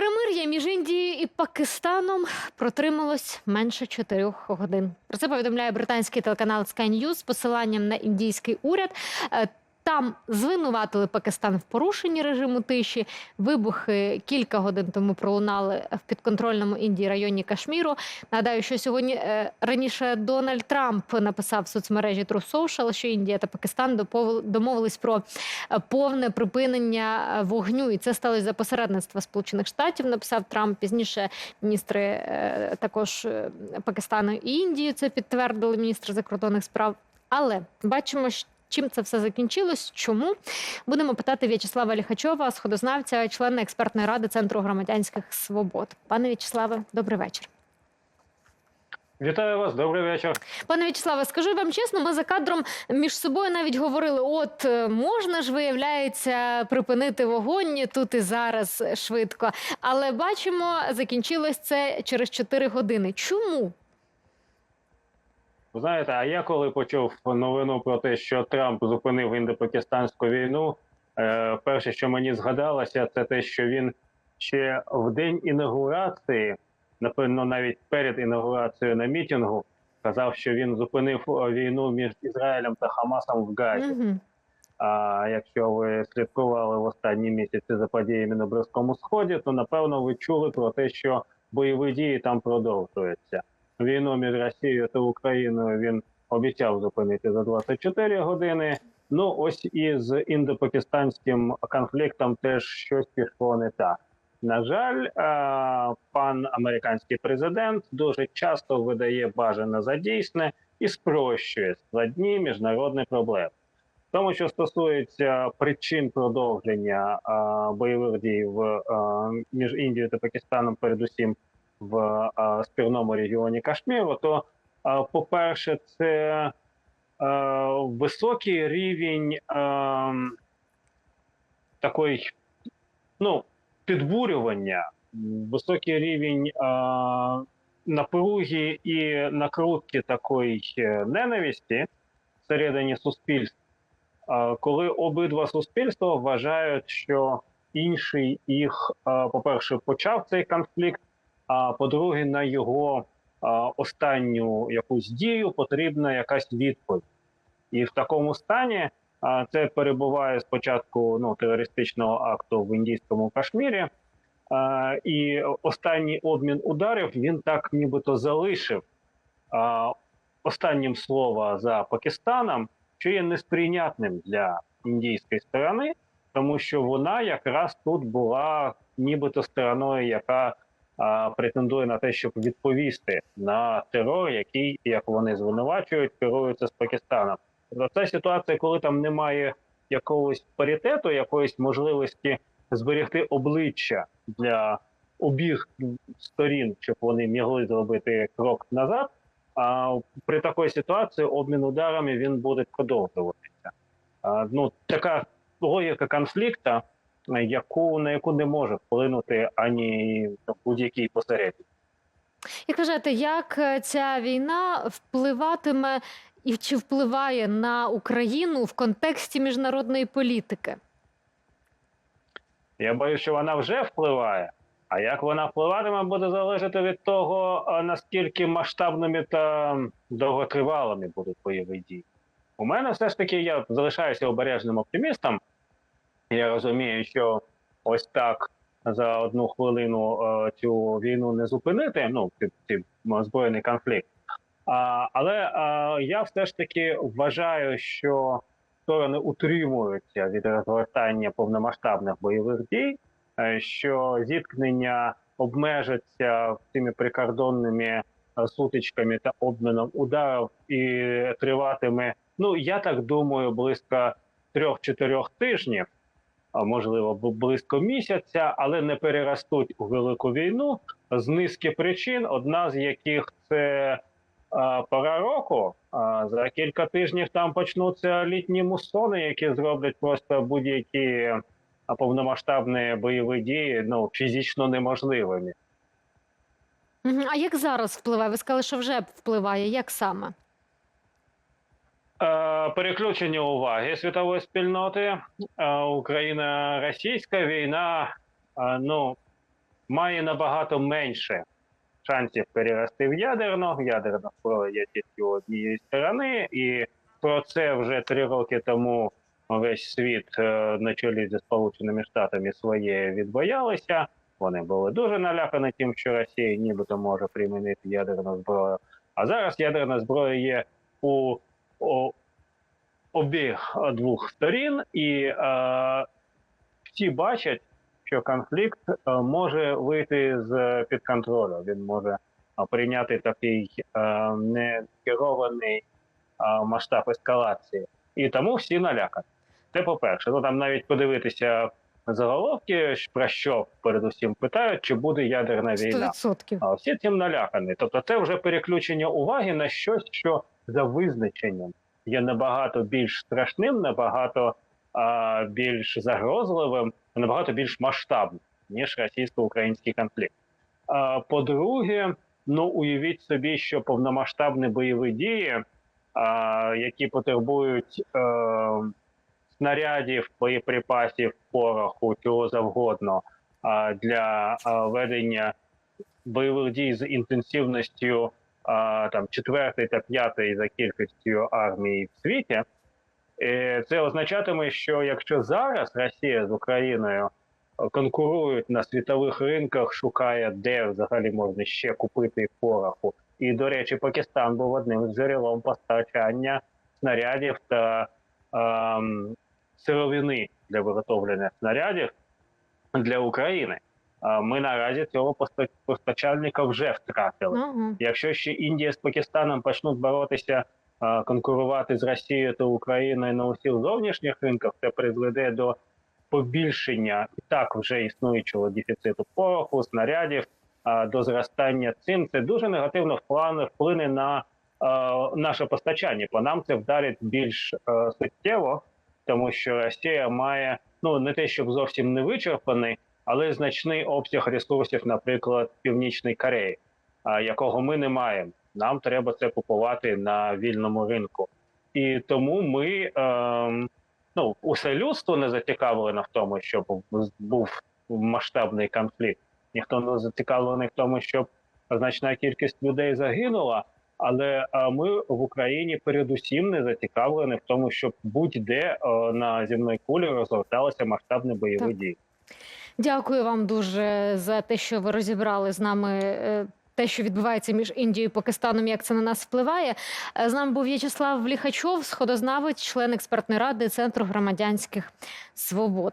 Перемир'я між Індією і Пакистаном протрималось менше чотирьох годин. Про це повідомляє британський телеканал Sky News з посиланням на індійський уряд. Там звинуватили Пакистан в порушенні режиму тиші. Вибухи кілька годин тому пролунали в підконтрольному Індії районі Кашміру. Нагадаю, що сьогодні е, раніше Дональд Трамп написав в соцмережі True Social, що Індія та Пакистан домовились про е, повне припинення е, вогню, і це сталося за посередництва Сполучених Штатів. Написав Трамп пізніше. Міністри також Пакистану і Індії це підтвердили міністри закордонних справ. Але бачимо, щ- чим це все закінчилось. Чому будемо питати В'ячеслава Ліхачова, сходознавця, члена експертної ради Центру громадянських свобод. Пане В'ячеславе, добрий вечір. Вітаю вас, добрий вечір. Пане В'ячеславе, скажу вам чесно, ми за кадром між собою навіть говорили: от е, можна ж виявляється припинити вогонь тут і зараз швидко. Але бачимо, закінчилось це через 4 години. Чому? Ви знаєте, а я коли почув новину про те, що Трамп зупинив індопакистанську війну, е, перше, що мені згадалося, це те, що він ще в день інаугурації, напевно, навіть перед інаугурацією на мітингу, казав, що він зупинив е, війну між Ізраїлем та Хамасом в Газі. Угу. А якщо ви слідкували в останні місяці за подіями на Близькому Сході, то напевно ви чули про те, що бойові дії там продовжуються. Війну між Росією та Україною він обіцяв зупинити за 24 години. Ну ось і з індопакистанським конфліктом теж щось пішло не так. На жаль, пан американський президент дуже часто видає бажане за дійсне і спрощує складні міжнародні проблеми. Тому, що стосується причин продовження бойових дій в між Індією та Пакистаном, передусім в спірному регіоні Кашміру, то, по-перше, це високий рівень такої, ну, підбурювання, високий рівень напруги і накрутки такої е, ненависті всередині суспільства. А, коли обидва суспільства вважають, що інший їх, по-перше, почав цей конфлікт, а по-друге, на його останню якусь дію потрібна якась відповідь. І в такому стані це перебуває спочатку ну, терористичного акту в індійському Кашмірі. І останній обмін ударів він так нібито залишив останнім слова за Пакистаном що є несприйнятним для індійської сторони, тому що вона якраз тут була нібито стороною, яка претендує на те, щоб відповісти на терор, який, як вони звинувачують, керується з Пакистаном. Тобто це ситуація, коли там немає якогось паритету, якоїсь можливості зберегти обличчя для обіх сторін, щоб вони могли зробити крок назад. А при такій ситуації обмін ударами він буде продовжуватися. Ну така логіка конфлікту, яку на яку не може вплинути ані будь-який посередник. Як вважаєте, як е, ця війна впливатиме і чи впливає на Україну в контексті міжнародної політики? Я боюся, що вона вже впливає. А як вона впливатиме, буде залежати від того, наскільки масштабними та довготривалими будуть бойові дії. У мене все ж таки я залишаюся обережним оптимістом. Я розумію, що ось так за одну хвилину е, цю війну не зупинити. Ну, цей збройний конфлікт. А, але е, я все ж таки вважаю, що сторони утримуються від розгортання повномасштабних бойових дій е, що зіткнення обмежаться цими прикордонними сутичками та обміном ударів і триватиме. Ну я так думаю, близько трьох-чотирьох тижнів, а можливо, близько місяця, але не переростуть у велику війну з низки причин, одна з яких це пора року. За кілька тижнів там почнуться літні муссони, які зроблять просто будь-які повномасштабні бойові дії ну фізично неможливими. А як зараз впливає? Ви сказали, що вже впливає. Як саме? Е, переключення уваги світової спільноти. Е, Україна-російська війна. е, ну має набагато менше шансів перерости в ядерну. Ядерна зброя є тільки однієї сторони, і про це вже три роки тому весь світ на чолі зі Сполученими Штатами своє відбоялися. Вони були дуже налякані тим, що Росія нібито може примінити ядерну зброю. А зараз ядерна зброя є у, у обіх двох сторін, і е, всі бачать, що конфлікт е, може вийти з під контролю. Він може е, прийняти такий е, некерований е, масштаб ескалації. І тому всі налякані. Це по-перше. Ну там навіть подивитися заголовки, про що передусім питають, чи буде ядерна війна. 100%. А всі цим налякані. Тобто, це вже переключення уваги на щось, що за визначенням є набагато більш страшним, набагато а, більш загрозливим, набагато більш масштабним, ніж російсько-український конфлікт. А, по-друге, ну уявіть собі, що повномасштабні бойові дії, а, які потребують е, снарядів, боєприпасів, пороху, чого завгодно а, для а, ведення бойових дій з інтенсивністю а, там четвертої та п'ятої за кількістю армії в світі. Е, Це означатиме, що якщо зараз Росія з Україною конкурують на світових ринках, шукає, де взагалі можна ще купити пороху. І, до речі, Пакистан був одним з джерелом постачання снарядів та ем, сировини для виготовлення снарядів для України. Ми наразі цього поста- постачальника вже втратили. Ага. Якщо ще Індія з Пакистаном почнуть боротися, конкурувати з Росією та Україною на усіх зовнішніх ринках, це призведе до побільшення і так вже існуючого дефіциту пороху, снарядів, до зростання цін. Це дуже негативно вплине, вплине на наше постачання. По нам це вдарить більш суттєво, тому що Росія має ну не те, щоб зовсім не вичерпаний, але значний обсяг ресурсів, наприклад, Північної Кореї, якого ми не маємо. Нам треба це купувати на вільному ринку. І тому ми ем, ну, усе людство не зацікавлено в тому, щоб був масштабний конфлікт. Ніхто не зацікавлений в тому, щоб значна кількість людей загинула. Але е, ми в Україні передусім не зацікавлені в тому, щоб будь-де е, на земній кулі розгорталися масштабні бойові Так. дії. Дякую вам дуже за те, що ви розібрали з нами. е, Те, що відбувається між Індією і Пакистаном, як це на нас впливає. Е, З нами був В'ячеслав Ліхачов, сходознавець, член експертної ради Центру громадянських свобод.